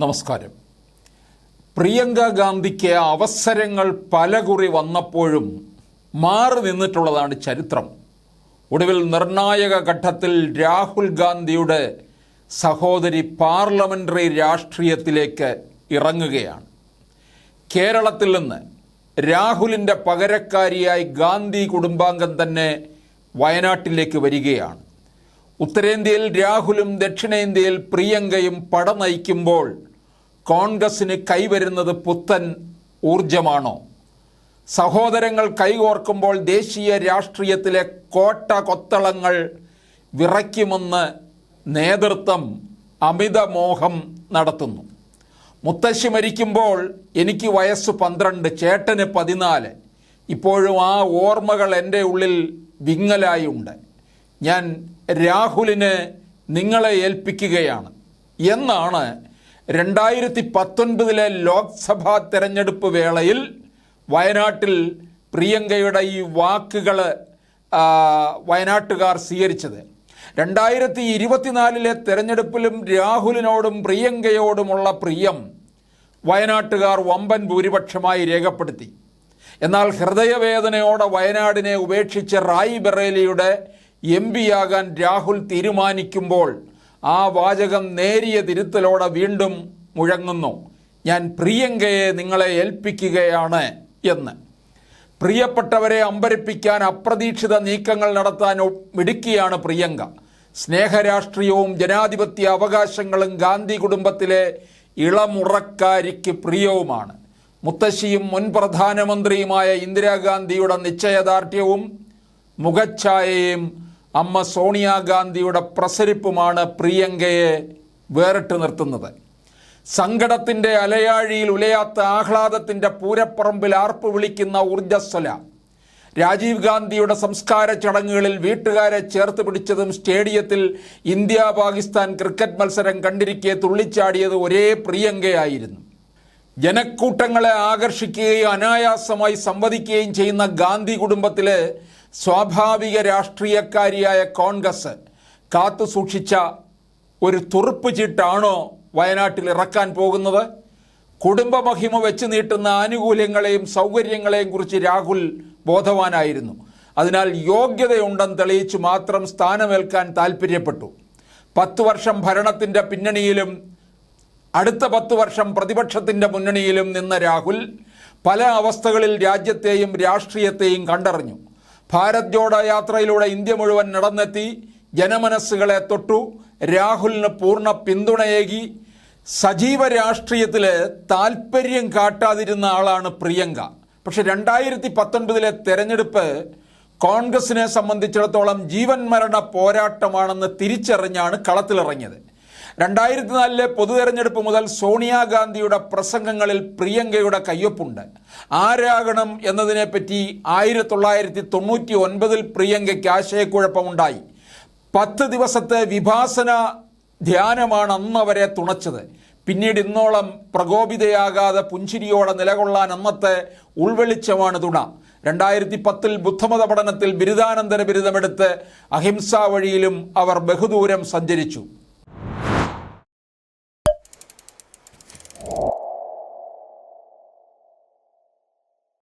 നമസ്കാരം. പ്രിയങ്ക ഗാന്ധിക്ക് അവസരങ്ങൾ പലകുറി വന്നപ്പോഴും മാറി നിന്നിട്ടുള്ളതാണ് ചരിത്രം. ഒടുവിൽ നിർണായക ഘട്ടത്തിൽ രാഹുൽ ഗാന്ധിയുടെ സഹോദരി പാർലമെന്ററി രാഷ്ട്രീയത്തിലേക്ക് ഇറങ്ങുകയാണ്. കേരളത്തിൽ നിന്ന് രാഹുലിന്റെ പകരക്കാരിയായി ഗാന്ധി കുടുംബാംഗം തന്നെ വയനാട്ടിലേക്ക് വരികയാണ്. ഉത്തരേന്ത്യയിൽ രാഹുലും ദക്ഷിണേന്ത്യയിൽ പ്രിയങ്കയും പട നയിക്കുമ്പോൾ കോൺഗ്രസിന് കൈവരുന്നത് പുത്തൻ ഊർജമാണോ സഹോദരങ്ങൾ കൈകോർക്കുമ്പോൾ ദേശീയ രാഷ്ട്രീയത്തിലെ കോട്ട കൊത്തളങ്ങൾ വിറയ്ക്കുമെന്ന് നേതൃത്വം അമിതമോഹം നടത്തുന്നു. മുത്തശ്ശി മരിക്കുമ്പോൾ എനിക്ക് വയസ്സ് പന്ത്രണ്ട് ചേട്ടന് പതിനാല്. ഇപ്പോഴും ആ ഓർമ്മകൾ എന്റെ ഉള്ളിൽ വിങ്ങലായുണ്ട്. ഞാൻ രാഹുലിന് നിങ്ങളെ ഏൽപ്പിക്കുകയാണ് എന്നാണ് രണ്ടായിരത്തി പത്തൊൻപതിലെ ലോക്സഭാ തെരഞ്ഞെടുപ്പ് വേളയിൽ വയനാട്ടിൽ പ്രിയങ്കയുടെ ഈ വാക്കുകൾ വയനാട്ടുകാർ സ്വീകരിച്ചത്. രണ്ടായിരത്തി ഇരുപത്തിനാലിലെ തെരഞ്ഞെടുപ്പിലും രാഹുലിനോടും പ്രിയങ്കയോടുമുള്ള പ്രിയം വയനാട്ടുകാർ വമ്പൻ ഭൂരിപക്ഷമായി രേഖപ്പെടുത്തി. എന്നാൽ ഹൃദയവേദനയോടെ വയനാടിനെ ഉപേക്ഷിച്ച റായി ബറേലിയുടെ എം പിയാകാൻ രാഹുൽ തീരുമാനിക്കുമ്പോൾ ആ വാചകം നേരിയ തിരുത്തലോടെ വീണ്ടും മുഴങ്ങുന്നു. ഞാൻ പ്രിയങ്കയെ നിങ്ങളെ ഏൽപ്പിക്കുകയാണ് എന്ന്. പ്രിയപ്പെട്ടവരെ അമ്പരിപ്പിക്കാൻ അപ്രതീക്ഷിത നീക്കങ്ങൾ നടത്താൻ മിടുക്കിയാണ് പ്രിയങ്ക. സ്നേഹരാഷ്ട്രീയവും ജനാധിപത്യ അവകാശങ്ങളും ഗാന്ധി കുടുംബത്തിലെ ഇളമുറക്കാരിക്ക് പ്രിയവുമാണ്. മുത്തശ്ശിയും മുൻ പ്രധാനമന്ത്രിയുമായ ഇന്ദിരാഗാന്ധിയുടെ നിശ്ചയദാർഢ്യവും മുഖഛായയും അമ്മ സോണിയാഗാന്ധിയുടെ പ്രസരിപ്പുമാണ് പ്രിയങ്കയെ വേറിട്ട് നിർത്തുന്നത്. സങ്കടത്തിന്റെ അലയാഴിയിൽ ഉലയാത്ത ആഹ്ലാദത്തിന്റെ പൂരപ്പറമ്പിൽ ആർപ്പ് വിളിക്കുന്ന ഊർജസ്വല. രാജീവ് ഗാന്ധിയുടെ സംസ്കാര ചടങ്ങുകളിൽ വീട്ടുകാരെ ചേർത്ത് പിടിച്ചതും സ്റ്റേഡിയത്തിൽ ഇന്ത്യ പാകിസ്ഥാൻ ക്രിക്കറ്റ് മത്സരം കണ്ടിരിക്കെ തുള്ളിച്ചാടിയത് ഒരേ പ്രിയങ്കയായിരുന്നു. ജനക്കൂട്ടങ്ങളെ ആകർഷിക്കുകയും അനായാസമായി സംവദിക്കുകയും ചെയ്യുന്ന ഗാന്ധി കുടുംബത്തിലെ സ്വാഭാവിക രാഷ്ട്രീയക്കാരിയായ കോൺഗ്രസ് കാത്തു സൂക്ഷിച്ച ഒരു തുറുപ്പ് ചീട്ടാണോ വയനാട്ടിൽ ഇറക്കാൻ പോകുന്നത്? കുടുംബമഹിമ വെച്ച് നീട്ടുന്ന ആനുകൂല്യങ്ങളെയും സൗകര്യങ്ങളെയും കുറിച്ച് രാഹുൽ ബോധവാനായിരുന്നു. അതിനാൽ യോഗ്യതയുണ്ടെന്ന് തെളിയിച്ചു മാത്രം സ്ഥാനമേൽക്കാൻ താൽപ്പര്യപ്പെട്ടു. പത്തു വർഷം ഭരണത്തിന്റെ പിന്നണിയിലും അടുത്ത പത്ത് വർഷം പ്രതിപക്ഷത്തിന്റെ മുന്നണിയിലും നിന്ന രാഹുൽ പല അവസ്ഥകളിൽ രാജ്യത്തെയും രാഷ്ട്രീയത്തെയും കണ്ടറിഞ്ഞു. ഭാരത് ജോഡോ യാത്രയിലൂടെ ഇന്ത്യ മുഴുവൻ നടന്നെത്തി. ജനമനസ്സുകളെ തൊട്ടു. രാഹുലിന് പൂർണ പിന്തുണയേകി. സജീവ രാഷ്ട്രീയത്തിൽ താല്പര്യം കാട്ടാതിരുന്ന ആളാണ് പ്രിയങ്ക. പക്ഷെ രണ്ടായിരത്തി പത്തൊൻപതിലെ തെരഞ്ഞെടുപ്പ് കോൺഗ്രസിനെ സംബന്ധിച്ചിടത്തോളം ജീവൻ മരണ പോരാട്ടമാണെന്ന് തിരിച്ചറിഞ്ഞാണ് കളത്തിലിറങ്ങിയത്. രണ്ടായിരത്തി നാലിലെ പൊതു തെരഞ്ഞെടുപ്പ് മുതൽ സോണിയാഗാന്ധിയുടെ പ്രസംഗങ്ങളിൽ പ്രിയങ്കയുടെ കയ്യൊപ്പുണ്ട്. ആരാകണം എന്നതിനെപ്പറ്റി ആയിരത്തി തൊള്ളായിരത്തി തൊണ്ണൂറ്റി ഒൻപതിൽ പ്രിയങ്കയ്ക്ക് ആശയക്കുഴപ്പമുണ്ടായി. പത്ത് ദിവസത്തെ വിഭാസന ധ്യാനമാണ് അന്നവരെ തുണച്ചത്. പിന്നീട് ഇന്നോളം പ്രകോപിതയാകാതെ പുഞ്ചിരിയോടെ നിലകൊള്ളാൻ അന്നത്തെ ഉൾവെളിച്ചമാണ് തുണ. രണ്ടായിരത്തി പത്തിൽ ബുദ്ധമത പഠനത്തിൽ ബിരുദാനന്തര ബിരുദമെടുത്ത് അഹിംസാ വഴിയിലും അവർ ബഹുദൂരം സഞ്ചരിച്ചു.